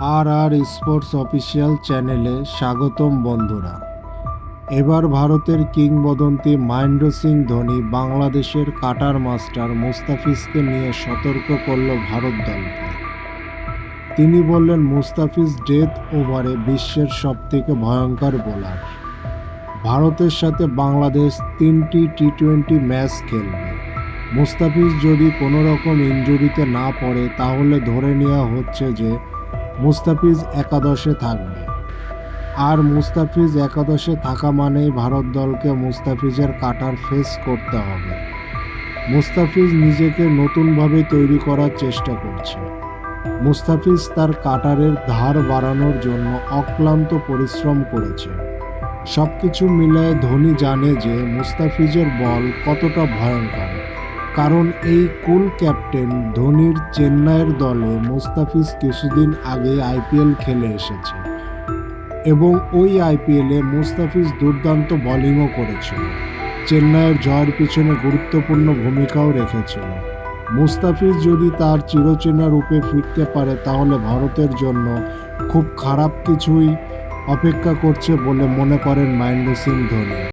আর আর sports official চ্যানেলে স্বাগতম বন্ধুরা। এবার ভারতের কিংবদন্তি মহেন্দ্র সিং ধোনি বাংলাদেশের কাটার মাস্টার মুস্তাফিজকে নিয়ে সতর্ক করল ভারত দলকে। তিনি বললেন, মুস্তাফিজ ডেথ ওভারে বিশ্বের সবথেকে ভয়ঙ্কর বোলার। ভারতের সাথে বাংলাদেশ তিনটি টি টোয়েন্টি ম্যাচ খেলবে। মুস্তাফিজ যদি কোনো রকম ইনজুরিতে না পড়ে, তাহলে ধরে নেওয়া হচ্ছে যে মুস্তাফিজ একাদশে থাকবে। আর মুস্তাফিজ একাদশে থাকা মানেই ভারত দলকে মুস্তাফিজের কাটার ফেস করতে হবে। মুস্তাফিজ নিজেকে নতুনভাবে তৈরি করার চেষ্টা করছে। মুস্তাফিজ তার কাটারের ধার বাড়ানোর জন্য অক্লান্ত পরিশ্রম করেছে। সব কিছু মিলায় ধোনি জানে যে মুস্তাফিজের বল কতটা ভয়ঙ্কর। কারণ এই কুল ক্যাপ্টেন ধোনির চেন্নাইয়ের দলে মুস্তাফিজ কিছুদিন আগে আইপিএল খেলে এসেছে এবং ওই আইপিএলে মুস্তাফিজ দুর্দান্ত বোলিংও করেছিল। চেন্নাইয়ের জয়ের পিছনে গুরুত্বপূর্ণ ভূমিকাও রেখেছিল। মুস্তাফিজ যদি তার চিরচেনা রূপে ফিরতে পারে, তাহলে ভারতের জন্য খুব খারাপ কিছুই অপেক্ষা করছে বলে মনে করেন মহেন্দ্র সিং ধোনি।